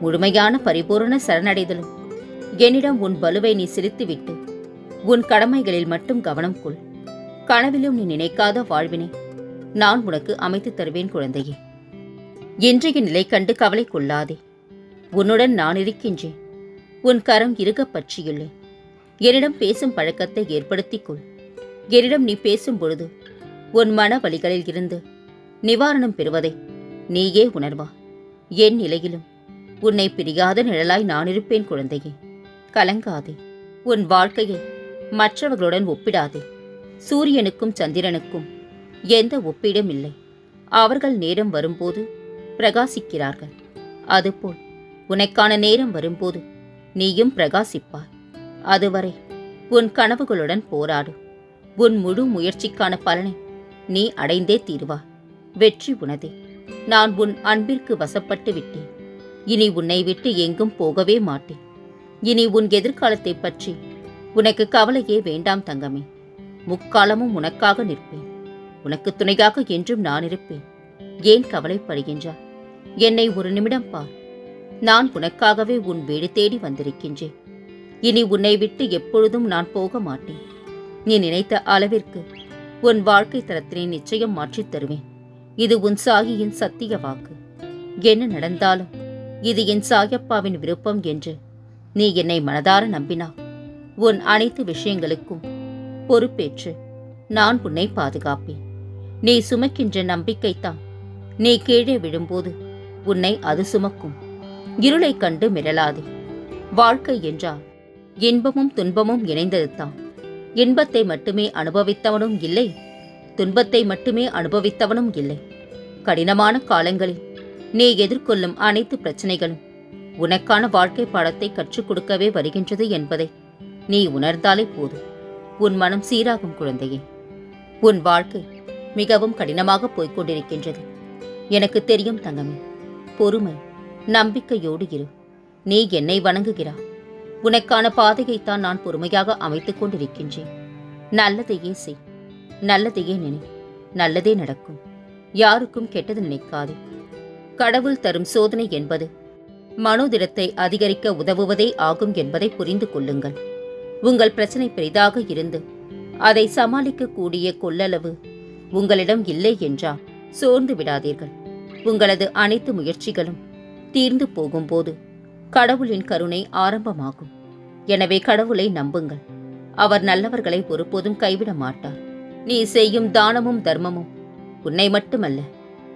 முழுமையான பரிபூரண சரணடைதலும். என்னிடம் உன் பலுவை நீ சிரித்துவிட்டு உன் கடமைகளில் மட்டும் கவனம் கொள். கனவிலும் நீ நினைக்காத வாழ்வினை நான் உனக்கு அமைத்துத் தருவேன் குழந்தையே. இன்றைய நிலை கண்டு கவலை கொள்ளாதே. உன்னுடன் நான் இருக்கின்றேன். உன் கரம் இருக பற்றியுள்ளேன் என்னிடம் பேசும் பழக்கத்தை ஏற்படுத்திக் கொள் என்னிடம் நீ பேசும் பொழுது உன் மன வழிகளில் இருந்து நிவாரணம் பெறுவதை நீயே உணர்வா. என் நிலையிலும் உன்னை பிரியாத நிழலாய் நான் இருப்பேன் குழந்தையே. கலங்காதே. உன் வாழ்க்கையை மற்றவர்களுடன் ஒப்பிடாதே. சூரியனுக்கும் சந்திரனுக்கும் எந்த ஒப்பீடும் இல்லை. அவர்கள் நேரம் வரும்போது பிரகாசிக்கிறார்கள். அதுபோல் உனக்கான நேரம் வரும்போது நீயும் பிரகாசிப்பாய். அதுவரை உன் கனவுகளுடன் போராடு. உன் முழு முயற்சிக்கான பலனை நீ அடைந்தே தீருவாய். வெற்றி உனதே. நான் உன் அன்பிற்கு வசப்பட்டு விட்டேன். இனி உன்னை விட்டு எங்கும் போகவே மாட்டேன். இனி உன் எதிர்காலத்தை பற்றி உனக்கு கவலையே வேண்டாம் தங்கமே. முக்காலமும் உனக்காக நிற்பேன். உனக்கு துணையாக என்றும் நான் இருப்பேன். ஏன் கவலைப்படுகின்றாய்? என்னை ஒரு நிமிடம் பார். நான் உனக்காகவே உன் வீடு தேடி வந்திருக்கின்றேன். இனி உன்னை விட்டு எப்பொழுதும் நான் போக மாட்டேன். நீ நினைத்த அளவிற்கு உன் வாழ்க்கை தரத்தினை நிச்சயம் மாற்றித் தருவேன். இது உன் சாகியின் சத்திய வாக்கு. என்ன நடந்தாலும் இது என் சாயப்பாவின் விருப்பம் என்று நீ என்னை மனதார நம்பினா. உன் அனைத்து விஷயங்களுக்கும் பொறுப்பேற்று நான் உன்னை பாதுகாப்பேன். நீ சுமக்கின்ற நம்பிக்கைத்தான் நீ கீழே விழும்போது உன்னை அது சுமக்கும். இருளைக் கண்டு மிரளாதே. வாழ்க்கை என்றால் இன்பமும் துன்பமும் இணைந்ததுதான். இன்பத்தை மட்டுமே அனுபவித்தவனும் இல்லை துன்பத்தை மட்டுமே அனுபவித்தவனும் இல்லை. கடினமான காலங்களில் நீ எதிர்கொள்ளும் அனைத்து பிரச்சனைகளும் உனக்கான வாழ்க்கை பாடத்தை கற்றுக் கொடுக்கவே வருகின்றது என்பதை நீ உணர்ந்தாலே போதும். உன் மனம் சீராகும் குழந்தையே. உன் வாழ்க்கை மிகவும் கடினமாக போய்க் கொண்டிருக்கின்றது எனக்கு தெரியும் தங்கமே. பொறுமை நம்பிக்கையோடு இரு. நீ என்னை வணங்குகிறாய் உனக்கான பாதையைத்தான் நான் பொறுமையாக அமைத்துக் கொண்டிருக்கின்றேன். நல்லதையே செய். நல்லதையே நினை. நல்லதே நடக்கும். யாருக்கும் கெட்டது நினைக்காதே. கடவுள் தரும் சோதனை என்பது மனோதிடத்தை அதிகரிக்க உதவுவதே ஆகும் என்பதை புரிந்து கொள்ளுங்கள். உங்கள் பிரச்சனை பெரிதாக இருந்து அதை சமாளிக்கக்கூடிய கொள்ளளவு உங்களிடம் இல்லை என்றால் சோர்ந்து விடாதீர்கள். உங்களது அனைத்து முயற்சிகளும் தீர்ந்து போகும்போது கடவுளின் கருணை ஆரம்பமாகும். எனவே கடவுளை நம்புங்கள். அவர் நல்லவர்களை ஒருபோதும் கைவிட மாட்டார். நீ செய்யும் தானமும் தர்மமும் உன்னை மட்டுமல்ல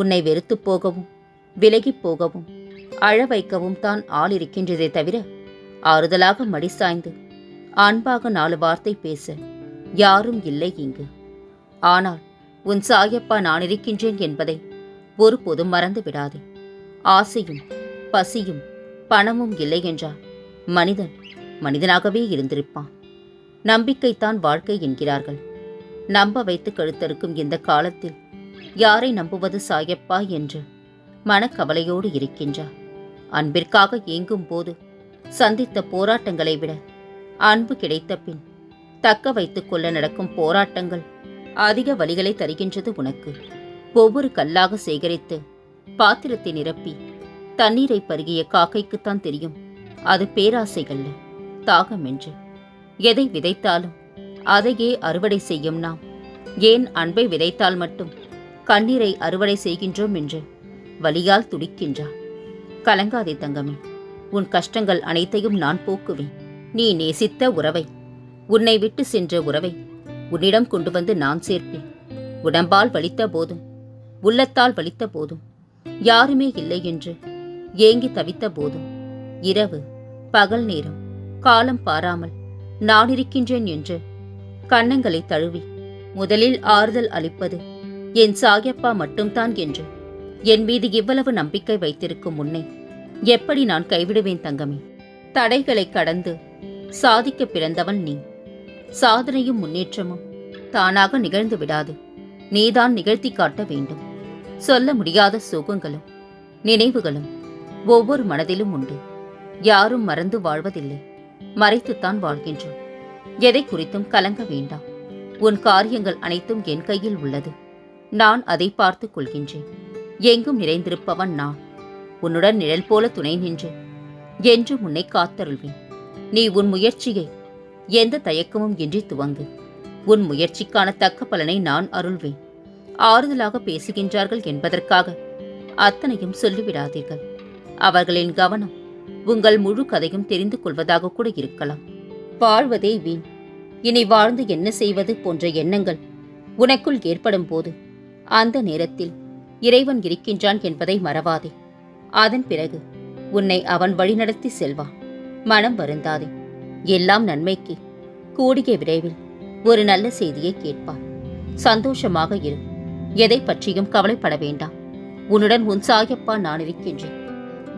உன்னை வெறுத்துப் போகவும் விலகிப் போகவும் அழ வைக்கவும் தான் ஆள் இருக்கின்றதே தவிர ஆறுதலாக மடி சாய்ந்து அன்பாக நாலு வார்த்தை பேச யாரும் இல்லை இங்கு. ஆனால் உன் சாயப்பா நான் இருக்கின்றேன் என்பதை ஒருபோதும் மறந்து விடாதே. ஆசையும் பசியும் பணமும் இல்லை என்றால் மனிதன் மனிதனாகவே இருந்திருப்பான். நம்பிக்கைத்தான் வாழ்க்கை என்கிறார்கள். நம்ப வைத்து கழுத்தறுக்கும் இந்த காலத்தில் யாரை நம்புவது சாயப்பா என்று மனக்கவலையோடு இருக்கின்றார் அன்பிற்காக ஏங்கும் போது சந்தித்த போராட்டங்களை விட அன்பு கிடைத்த பின் தக்க வைத்துக் கொள்ள நடக்கும் போராட்டங்கள் அதிக வழிகளை தருகின்றது உனக்கு. ஒவ்வொரு கல்லாக சேகரித்து பாத்திரத்தை நிரப்பி தண்ணீரை பருகிய காக்கைக்குத்தான் தெரியும். அது பேராசைகள்ல தாகம் என்று. எதை விதைத்தாலும் அதையே அறுவடை செய்யும் நாம். ஏன் அன்பை விதைத்தால் மட்டும் கண்ணீரை அறுவடை செய்கின்றோம் என்று வலியால் துடிக்கின்றார். கலங்காதே தங்கமே உன் கஷ்டங்கள் அனைத்தையும் நான் போக்குவேன். நீ நேசித்த உறவை உன்னை விட்டு சென்ற உறவை உன்னிடம் கொண்டு வந்து நான் சேர்ப்பேன். உடம்பால் வலித்த போதும் உள்ளத்தால் வலித்த போதும் யாருமே இல்லை என்று ஏங்கி தவித்த போதும் இரவு பகல் நேரம் காலம் பாராமல் நான் இருக்கின்றேன் என்று கன்னங்களை தழுவி முதலில் ஆறுதல் அளிப்பது என் சாயப்பா மட்டும்தான் என்று. என் மீது இவ்வளவு நம்பிக்கை வைத்திருக்கும் முன்னே எப்படி நான் கைவிடுவேன் தங்கமே? தடைகளை கடந்து சாதிக்க பிறந்தவன் நீ. சாதனையும் முன்னேற்றமும் தானாக நிகழ்ந்து விடாது. நீதான் நிகழ்த்தி காட்ட வேண்டும். சொல்ல முடியாத சுகங்களும் நினைவுகளும் ஒவ்வொரு மனதிலும் உண்டு. யாரும் மறந்து வாழ்வதில்லை. மறைத்துத்தான் வாழ்கின்றோம். எதை குறித்தும் கலங்க வேண்டாம். உன் காரியங்கள் அனைத்தும் என் கையில் உள்ளது. நான் அதை பார்த்துக் கொள்கின்றேன். எங்கும் நிறைந்திருப்பவன் நான். உன்னுடன் நிழல் போல துணை நின்று. என்று உன்னை காத்தருள்வேன். நீ உன் முயற்சியை எந்த தயக்கமும் இன்றி துவங்கு. உன் முயற்சிக்கான தக்க பலனை நான் அருள்வேன். ஆறுதலாக பேசுகின்றார்கள் என்பதற்காக அத்தனையும் சொல்லிவிடாதீர்கள். அவர்களின் கவனம் உங்கள் முழு கதையும் தெரிந்து கொள்வதாக கூட இருக்கலாம். வாழ்வதே வீண். இனி வாழ்ந்து என்ன செய்வது போன்ற எண்ணங்கள் உனக்குள் ஏற்படும் போது அந்த நேரத்தில் இறைவன் இருக்கின்றான் என்பதை மறவாதே. அதன் பிறகு உன்னை அவன் வழிநடத்தி செல்வான் மனம் வருந்தாதே. எல்லாம் நன்மைக்கு கூடிய விரைவில் ஒரு நல்ல செய்தியை கேட்பார் சந்தோஷமாக இரு. எதை பற்றியும் கவலைப்பட வேண்டாம். உன்னுடன் உன் சாயப்பா நான் இருக்கின்றேன்.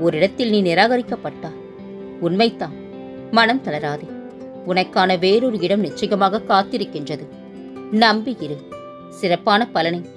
ஒரு இடத்தில் நீ நிராகரிக்கப்பட்டாய். உண்மைத்தான் மனம் தளராதே. உனக்கான வேறொரு இடம் நிச்சயமாக காத்திருக்கின்றது. நம்பி இரு. சிறப்பான பலனை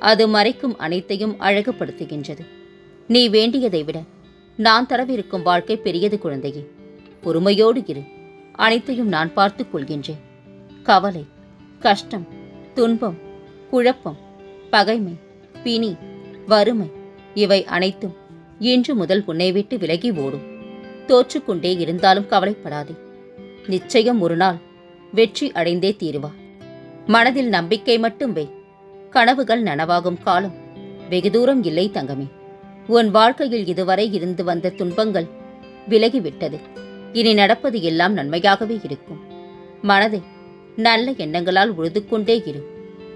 அது மறைக்கும் அனைத்தையும் அழகுபடுத்துகின்றது. நீ வேண்டியதை விட நான் தரவிருக்கும் வாழ்க்கை பெரியது குழந்தையே. பொறுமையோடு இரு. அனைத்தையும் நான் பார்த்துக் கொள்கின்றேன். கவலை கஷ்டம் துன்பம் குழப்பம் பகைமை பிணி வறுமை இவை அனைத்தும் இன்று முதல் உன்னை விட்டு விலகி ஓடும். தோற்றுக்கொண்டே இருந்தாலும் கவலைப்படாதே. நிச்சயம் ஒரு நாள் வெற்றி அடைந்தே தீருவா. மனதில் நம்பிக்கை மட்டும் வை. கனவுகள் நனவாகும் காலம். வெகு தூரம் இல்லை தங்கமே. உன் வாழ்க்கையில் இதுவரை இருந்து வந்த துன்பங்கள் விலகிவிட்டது. இனி நடப்பது எல்லாம் நன்மையாகவே இருக்கும். மனதை நல்ல எண்ணங்களால் உழுது கொண்டே இரு.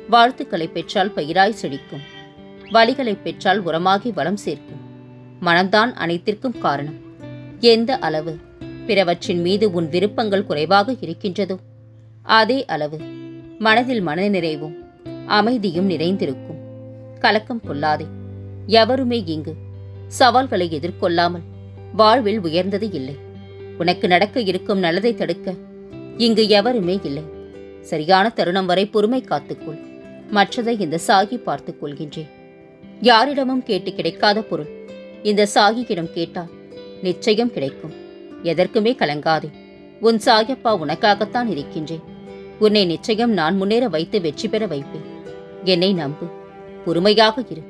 வாழ்த்துக்களை பெற்றால் பயிராய் செழிக்கும். வலிகளை பெற்றால் உரமாகி வளம் சேர்க்கும். மனம்தான் அனைத்திற்கும் காரணம். எந்த அளவு பிறவற்றின் மீது உன் விருப்பங்கள் குறைவாக இருக்கின்றதோ அதே அளவு மனதில் மனநிறைவும் அமைதியும் நிறைந்திருக்கும். கலக்கம் கொள்ளாதே எவருமே இங்கு சவால்களை எதிர்கொள்ளாமல் வாழ்வில் உயர்ந்தது இல்லை. உனக்கு நடக்க இருக்கும் நல்லதை தடுக்க இங்கு எவருமே இல்லை. சரியான தருணம் வரை பொறுமை காத்துக்கொள். மற்றதை இந்த சாகி பார்த்துக் கொள்கின்றேன். யாரிடமும் கேட்டு கிடைக்காத பொருள். இந்த சாகியிடம் கேட்டால் நிச்சயம் கிடைக்கும். எதற்குமே கலங்காதே. உன் சாயப்பா உனக்காகத்தான் இருக்கின்றேன். உன்னை நிச்சயம் நான் முன்னேற வைத்து வெற்றி பெற வைப்பேன். என்னை நம்பு. பொறுமையாக இரு.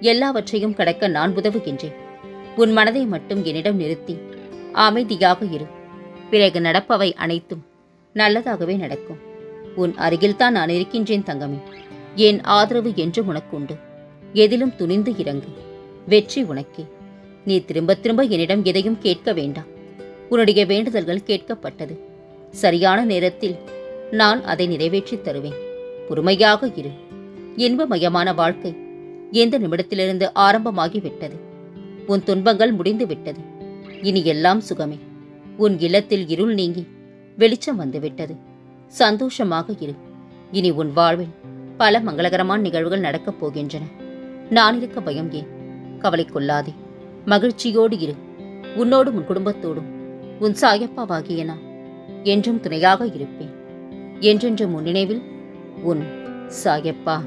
எல்லாவற்றையும் கடக்க நான் உதவுகின்றேன். உன் மனதை மட்டும் என்னிடம் நிறுத்தி அமைதியாக இரு. பிறகு நடப்பவை அனைத்தும் நல்லதாகவே நடக்கும். உன் அருகில்தான் நான் இருக்கின்றேன் தங்கமே. என் ஆதரவு என்றும் உனக்குண்டு. எதிலும் துணிந்து இறங்கு. வெற்றி உனக்கே. நீ திரும்ப திரும்ப என்னிடம் எதையும் கேட்க வேண்டாம். உன்னுடைய வேண்டுதல்கள் கேட்கப்பட்டது. சரியான நேரத்தில் நான் அதை நிறைவேற்றித் தருவேன். பொறுமையாக இரு. இன்பமயமான வாழ்க்கை எந்த நிமிடத்திலிருந்து ஆரம்பமாகி விட்டது உன் துன்பங்கள் முடிந்து விட்டது இனி எல்லாம் சுகமே. உன் இல்லத்தில் இருள் நீங்கி வெளிச்சம் வந்துவிட்டது. சந்தோஷமாக இரு. இனி உன் வாழ்வில் பல மங்களகரமான நிகழ்வுகள் நடக்கப் போகின்றன. நான் இருக்க பயம் ஏன்? கவலை கொள்ளாதே. மகிழ்ச்சியோடு இரு. உன்னோடும் உன் குடும்பத்தோடும். உன் சாயப்பாவாகிய நான் என்றும் துணையாக இருப்பேன். என்றென்றும் உன் நினைவில் உன் சாயப்பா.